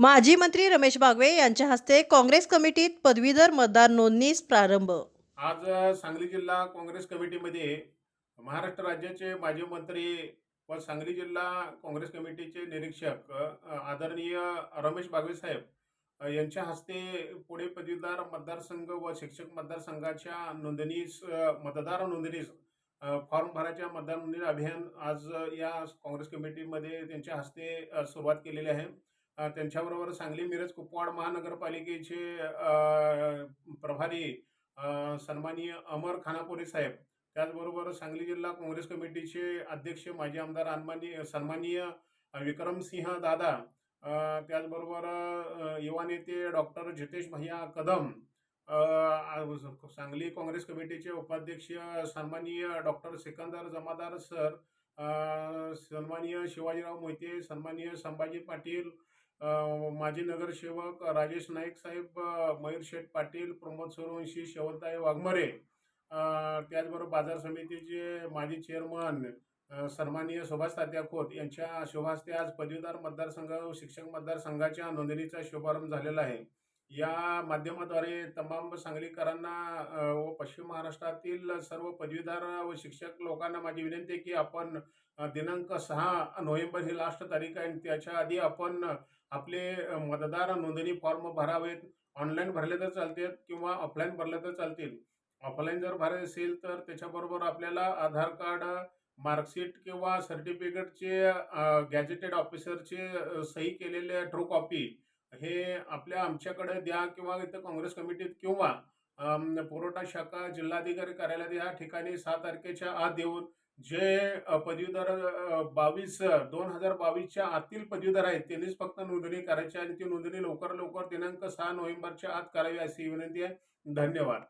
माजी मंत्री रमेश बागवे यांच्या हस्ते काँग्रेस कमिटीत पदवीधर मतदार नोंदणीस प्रारंभ. आज सांगली जिल्हा काँग्रेस कमिटीमध्ये महाराष्ट्र राज्याचे माजी मंत्री व सांगली जिल्हा काँग्रेस कमिटीचे निरीक्षक आदरणीय रमेश बागवे साहेब यांच्या हस्ते पुणे पदवीधर मतदारसंघ व शिक्षक मतदारसंघाच्या नोंदणीस मतदार नोंदणीस फॉर्म भरायच्या मतदार नोंदणी अभियान आज या काँग्रेस कमिटीमध्ये त्यांच्या हस्ते सुरुवात केलेली आहे. त्यांच्याबरोबर सांगली मिरज कुपवाड महानगरपालिकेचे प्रभारी सन्माननीय अमर खानापुरे साहेब. त्याचबरोबर सांगली जिल्हा काँग्रेस कमिटीचे अध्यक्ष माजी आमदार अन्मानी सन्माननीय विक्रमसिंह दादा त्याचबरोबर युवा नेते डॉक्टर जितेश भैया कदम सांगली काँग्रेस कमिटीचे उपाध्यक्ष सन्माननीय डॉक्टर सिकंदर जमादार सर सन्माननीय शिवाजीराव मोहिते सन्माननीय संभाजी पाटील माजी नगरसेवक राजेश नाईक साहेब अ, मयूर शेठ पाटील प्रमोद सूर्यवंशी शेवंताई वाघमारे त्याचबरोबर बाजार समितीचे माजी चेअरमन सन्माननीय सुभाष तात्या खोत यांच्या शुभास्ते आज पदवीधर मतदारसंघ शिक्षक मतदारसंघाच्या नोंदणीचा शुभारंभ झालेला आहे. या माध्यमाद्वारे तमाम सांगलीकरांना व पश्चिम महाराष्ट्रातील सर्व पदवीधर व शिक्षक लोकांना माझी विनंती आहे की आपण दिनांक सहा नोव्हेंबर ही लास्ट तारीख आहे. आणि त्याच्या आधी आपण आपले मतदार नोंदणी फॉर्म भरावेत. ऑनलाईन भरले तर चालतील किंवा ऑफलाईन भरले तर चालतील. ऑफलाईन जर भरायचे असेल तर त्याच्याबरोबर आपल्याला आधार कार्ड मार्कशीट किंवा सर्टिफिकेटचे गॅजेटेड ऑफिसरचे सही केलेले ट्रू कॉपी हे आपल्या आमच्याकडे द्या किंवा इथं काँग्रेस कमिटीत किंवा पुरवठा शाखा जिल्हाधिकारी कार्यालयात या ठिकाणी सहा तारखेच्या आत देऊन जे पदवीधर बावीस दोन हजार बावीसच्या आतील पदवीधर आहेत त्यांनीच फक्त नोंदणी करायची आणि ती नोंदणी लवकर लवकर दिनांक सहा नोव्हेंबरच्या आत करावी अशी विनंती आहे. धन्यवाद.